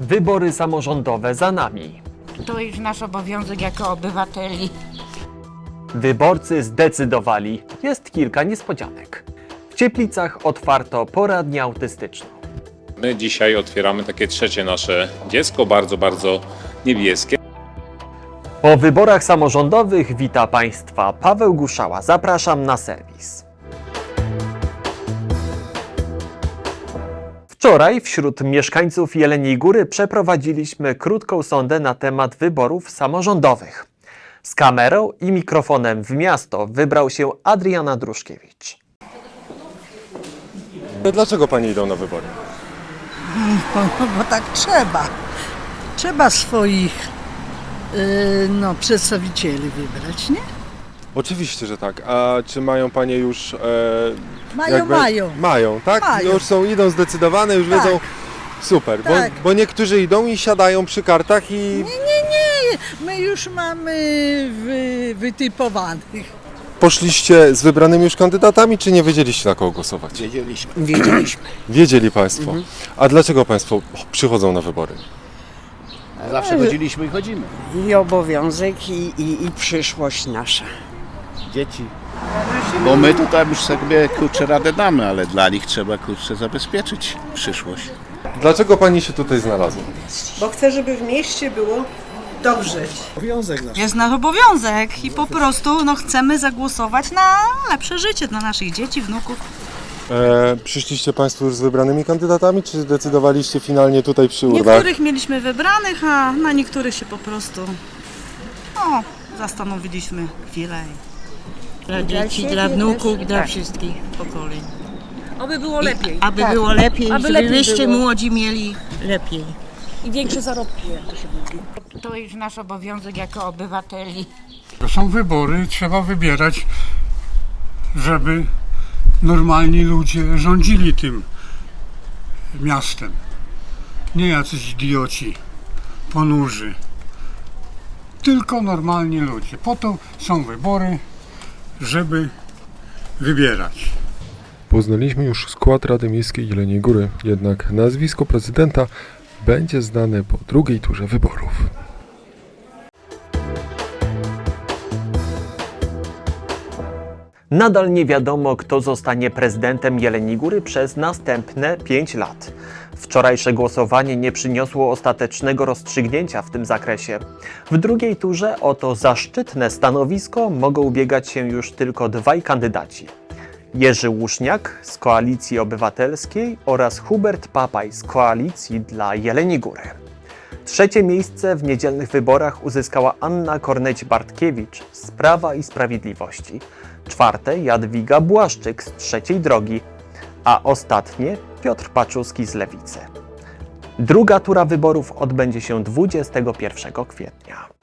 Wybory samorządowe za nami. To już nasz obowiązek jako obywateli. Wyborcy zdecydowali. Jest kilka niespodzianek. W Cieplicach otwarto poradnię autystyczną. My dzisiaj otwieramy takie trzecie nasze dziecko, bardzo, bardzo niebieskie. Po wyborach samorządowych wita Państwa Paweł Guszała. Zapraszam na serwis. Wczoraj wśród mieszkańców Jeleniej Góry przeprowadziliśmy krótką sondę na temat wyborów samorządowych. Z kamerą i mikrofonem w miasto wybrał się Adriana Druszkiewicz. Dlaczego Panie idą na wybory? bo tak trzeba. Trzeba swoich no, przedstawicieli wybrać, nie? Oczywiście, że tak. A czy mają Panie już... E, Mają, mają. Mają, tak? Mają. Już są, idą zdecydowane, już Tak. wiedzą... Super, Tak. bo, bo niektórzy idą i siadają przy kartach i... Nie, nie, nie. My już mamy wy, wytypowanych. Poszliście z wybranymi już kandydatami, czy nie wiedzieliście na kogo głosować? Wiedzieliśmy. Wiedzieliśmy. Wiedzieli Państwo. Mhm. A dlaczego Państwo przychodzą na wybory? Zawsze chodziliśmy i chodzimy. i obowiązek, i, i, i przyszłość nasza. Dzieci. Bo my tutaj już sobie kurczę radę damy, ale dla nich trzeba kurczę zabezpieczyć przyszłość. Dlaczego Pani się tutaj znalazła? Bo chcę, żeby w mieście było dobrze. Jest nasz obowiązek i po prostu no, chcemy zagłosować na lepsze życie dla naszych dzieci, wnuków. E, przyszliście Państwo już z wybranymi kandydatami, czy zdecydowaliście finalnie tutaj przy urnach? Niektórych mieliśmy wybranych, a na niektórych się po prostu no, zastanowiliśmy chwilę. Dla dzieci, dla wnuków i dla wszystkich pokoleń. Aby było lepiej. Aby było lepiej, Aby żeby lepiej było. młodzi mieli lepiej. I większe zarobki, jak to się mówi. To już nasz obowiązek jako obywateli. To są wybory, trzeba wybierać, żeby normalni ludzie rządzili tym miastem. Nie jacyś idioci, ponurzy. Tylko normalni ludzie. Po to są wybory, żeby wybierać. Poznaliśmy już skład Rady Miejskiej Jeleniej Góry, jednak nazwisko prezydenta będzie znane po drugiej turze wyborów. Nadal nie wiadomo, kto zostanie prezydentem Jeleniej Góry przez następne 5 lat. Wczorajsze głosowanie nie przyniosło ostatecznego rozstrzygnięcia w tym zakresie. W drugiej turze o to zaszczytne stanowisko mogą ubiegać się już tylko dwaj kandydaci. Jerzy Łuszniak z Koalicji Obywatelskiej oraz Hubert Papaj z Koalicji dla Jeleni Góry. Trzecie miejsce w niedzielnych wyborach uzyskała Anna Korneć-Bartkiewicz z Prawa i Sprawiedliwości. Czwarte Jadwiga Błaszczyk z Trzeciej Drogi, a ostatnie Piotr Paczuski z Lewicy. Druga tura wyborów odbędzie się 21 kwietnia.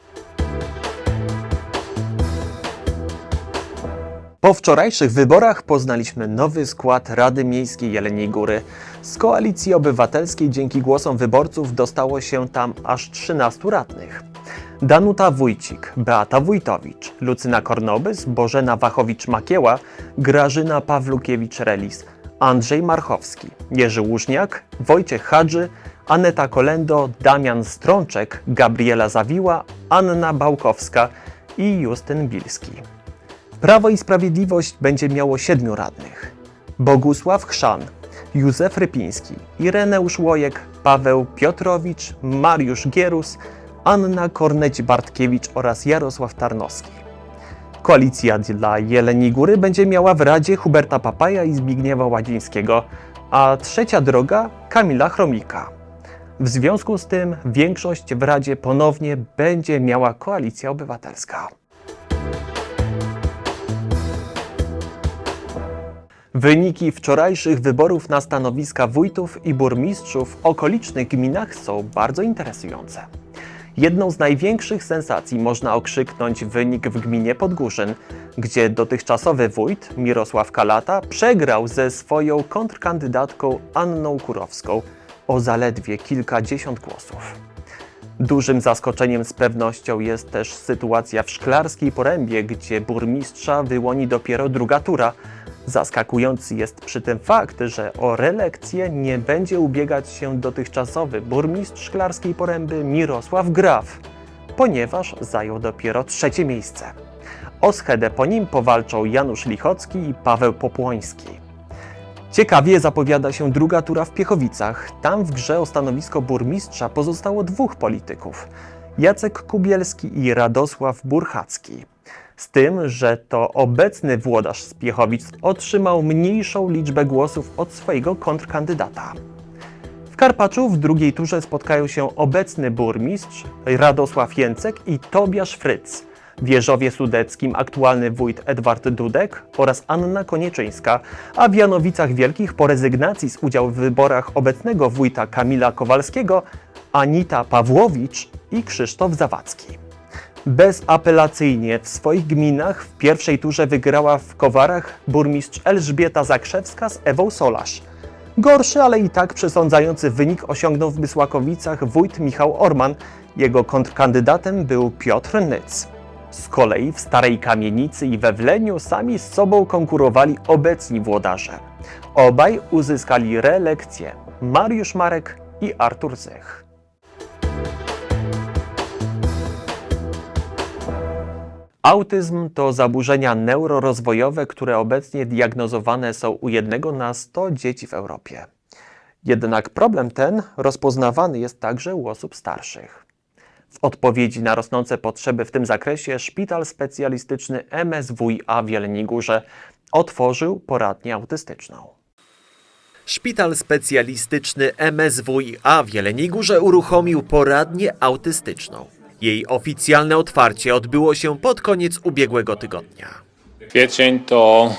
Po wczorajszych wyborach poznaliśmy nowy skład Rady Miejskiej Jeleniej Góry. Z Koalicji Obywatelskiej dzięki głosom wyborców dostało się tam aż 13 radnych. Danuta Wójcik, Beata Wójtowicz, Lucyna Kornobys, Bożena Wachowicz-Makieła, Grażyna Pawlukiewicz-Relis, Andrzej Marchowski, Jerzy Łużniak, Wojciech Hadży, Aneta Kolendo, Damian Strączek, Gabriela Zawiła, Anna Bałkowska i Justyn Bilski. Prawo i Sprawiedliwość będzie miało siedmiu radnych. Bogusław Chrzan, Józef Rypiński, Ireneusz Łojek, Paweł Piotrowicz, Mariusz Gierus, Anna Korneć-Bartkiewicz oraz Jarosław Tarnowski. Koalicja dla Jeleni Góry będzie miała w Radzie Huberta Papaja i Zbigniewa Ładzińskiego, a trzecia droga Kamila Chromika. W związku z tym większość w Radzie ponownie będzie miała Koalicja Obywatelska. Wyniki wczorajszych wyborów na stanowiska wójtów i burmistrzów w okolicznych gminach są bardzo interesujące. Jedną z największych sensacji można okrzyknąć wynik w gminie Podgórzyn, gdzie dotychczasowy wójt Mirosław Kalata przegrał ze swoją kontrkandydatką Anną Kurowską o zaledwie kilkadziesiąt głosów. Dużym zaskoczeniem z pewnością jest też sytuacja w Szklarskiej Porębie, gdzie burmistrza wyłoni dopiero druga tura. Zaskakujący jest przy tym fakt, że o relekcję nie będzie ubiegać się dotychczasowy burmistrz Szklarskiej Poręby Mirosław Graf, ponieważ zajął dopiero trzecie miejsce. O schedę po nim powalczą Janusz Lichocki i Paweł Popłoński. Ciekawie zapowiada się druga tura w Piechowicach. Tam w grze o stanowisko burmistrza pozostało dwóch polityków: Jacek Kubielski i Radosław Burchacki. Z tym, że to obecny włodarz z Piechowic otrzymał mniejszą liczbę głosów od swojego kontrkandydata. W Karpaczu w drugiej turze spotkają się obecny burmistrz Radosław Jęcek i Tobiasz Fryc. W Jeżowie Sudeckim aktualny wójt Edward Dudek oraz Anna Konieczyńska, a w Janowicach Wielkich po rezygnacji z udziału w wyborach obecnego wójta Kamila Kowalskiego Anita Pawłowicz i Krzysztof Zawadzki. Bezapelacyjnie w swoich gminach w pierwszej turze wygrała w Kowarach burmistrz Elżbieta Zakrzewska z Ewą Solarz. Gorszy, ale i tak przesądzający wynik osiągnął w Mysłakowicach wójt Michał Orman. Jego kontrkandydatem był Piotr Nyc. Z kolei w Starej Kamienicy i we Wleniu sami z sobą konkurowali obecni włodarze. Obaj uzyskali reelekcję Mariusz Marek i Artur Zych. Autyzm to zaburzenia neurorozwojowe, które obecnie diagnozowane są u jednego na 100 dzieci w Europie. Jednak problem ten rozpoznawany jest także u osób starszych. W odpowiedzi na rosnące potrzeby w tym zakresie szpital specjalistyczny MSWiA w Jeleniej Górze otworzył poradnię autystyczną. Szpital specjalistyczny MSWiA w Jeleniej Górze uruchomił poradnię autystyczną. Jej oficjalne otwarcie odbyło się pod koniec ubiegłego tygodnia. Kwiecień to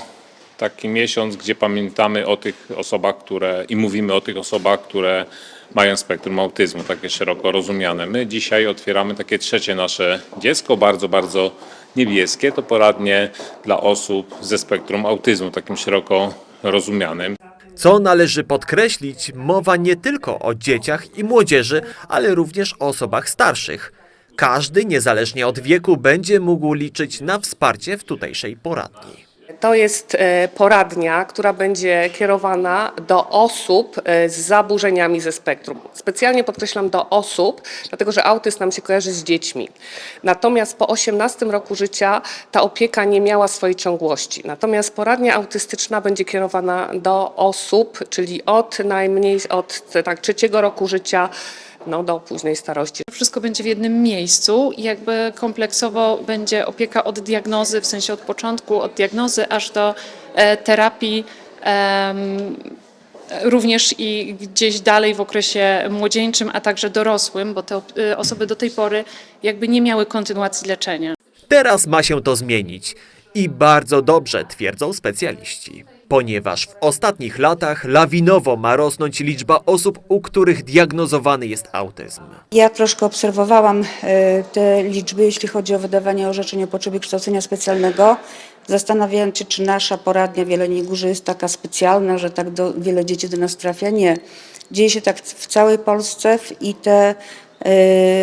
taki miesiąc, gdzie pamiętamy o tych osobach, które i mówimy o tych osobach, które mają spektrum autyzmu, takie szeroko rozumiane. My dzisiaj otwieramy takie trzecie nasze dziecko, bardzo, bardzo niebieskie. To poradnie dla osób ze spektrum autyzmu, takim szeroko rozumianym. Co należy podkreślić, mowa nie tylko o dzieciach i młodzieży, ale również o osobach starszych. Każdy, niezależnie od wieku, będzie mógł liczyć na wsparcie w tutejszej poradni. To jest e, poradnia, która będzie kierowana do osób e, z zaburzeniami ze spektrum. Specjalnie podkreślam do osób, dlatego że autyzm nam się kojarzy z dziećmi. Natomiast po 18 roku życia ta opieka nie miała swojej ciągłości. Natomiast poradnia autystyczna będzie kierowana do osób, czyli od najmniej, od tak, trzeciego roku życia no, do późnej starości. Wszystko będzie w jednym miejscu i jakby kompleksowo będzie opieka od diagnozy, w sensie od początku, od diagnozy aż do e, terapii. Również i gdzieś dalej w okresie młodzieńczym, a także dorosłym, bo te e, osoby do tej pory jakby nie miały kontynuacji leczenia. Teraz ma się to zmienić. I bardzo dobrze twierdzą specjaliści. Ponieważ w ostatnich latach lawinowo ma rosnąć liczba osób, u których diagnozowany jest autyzm. Ja troszkę obserwowałam e, te liczby, jeśli chodzi o wydawanie orzeczeń o potrzebie kształcenia specjalnego. Zastanawiając się, czy nasza poradnia w Jeleniej Górze jest taka specjalna, że tak do, wiele dzieci do nas trafia. Nie. Dzieje się tak w całej Polsce i te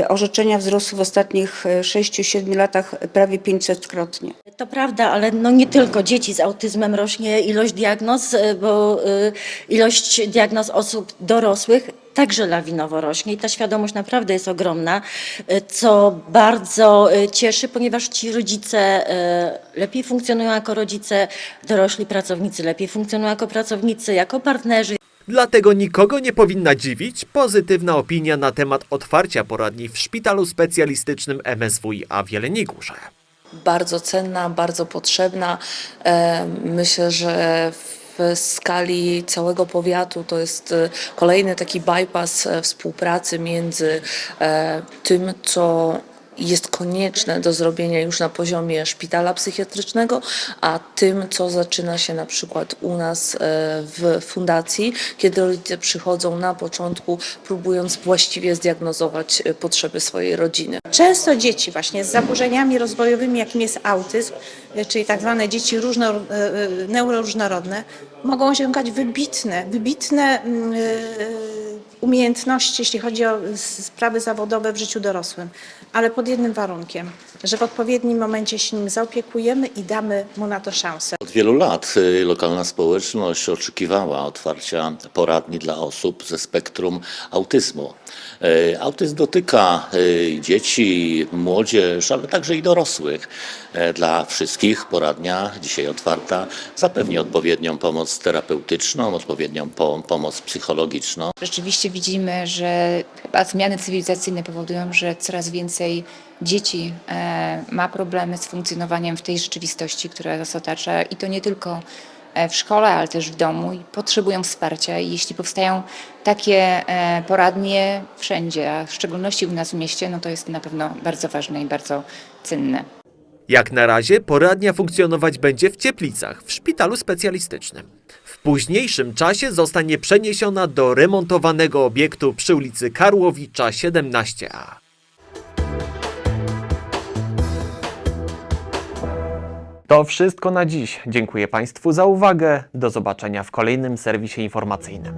orzeczenia wzrosły w ostatnich 6-7 latach prawie 500-krotnie. To prawda, ale no nie tylko dzieci z autyzmem rośnie ilość diagnoz, y, bo y, ilość diagnoz osób dorosłych także lawinowo rośnie i ta świadomość naprawdę jest ogromna, y, co bardzo y, cieszy, ponieważ ci rodzice y, lepiej funkcjonują jako rodzice, dorośli pracownicy lepiej funkcjonują jako pracownicy, jako partnerzy. Dlatego nikogo nie powinna dziwić pozytywna opinia na temat otwarcia poradni w szpitalu specjalistycznym MSWiA w Jeleniej Górze. Bardzo cenna, bardzo potrzebna. E, Myślę, że w skali całego powiatu to jest e, kolejny taki bypass e, współpracy między tym, co jest konieczne do zrobienia już na poziomie szpitala psychiatrycznego, a tym, co zaczyna się na przykład u nas e, w fundacji, kiedy rodzice przychodzą na początku, próbując właściwie zdiagnozować e, potrzeby swojej rodziny. Często dzieci właśnie z zaburzeniami rozwojowymi, jakim jest autyzm, e, czyli tak zwane dzieci różno, neuroróżnorodne, mogą osiągać wybitne, wybitne e, umiejętności, jeśli chodzi o sprawy zawodowe w życiu dorosłym, ale pod jednym warunkiem, że w odpowiednim momencie się nim zaopiekujemy i damy mu na to szansę. Od wielu lat y, lokalna społeczność oczekiwała otwarcia poradni dla osób ze spektrum autyzmu. Y, Autyzm dotyka y, dzieci, młodzież, ale także i dorosłych. Dla wszystkich poradnia dzisiaj otwarta zapewni odpowiednią pomoc terapeutyczną, odpowiednią po- pomoc psychologiczną. Rzeczywiście widzimy, że chyba zmiany cywilizacyjne powodują, że coraz więcej dzieci e, ma problemy z funkcjonowaniem w tej rzeczywistości, która nas otacza i to nie tylko e, w szkole, ale też w domu i potrzebują wsparcia. I jeśli powstają takie e, poradnie wszędzie, a w szczególności u nas w mieście, no to jest na pewno bardzo ważne i bardzo cenne. Jak na razie poradnia funkcjonować będzie w Cieplicach, w szpitalu specjalistycznym. Późniejszym czasie zostanie przeniesiona do remontowanego obiektu przy ulicy Karłowicza 17a. To wszystko na dziś. Dziękuję Państwu za uwagę. Do zobaczenia w kolejnym serwisie informacyjnym.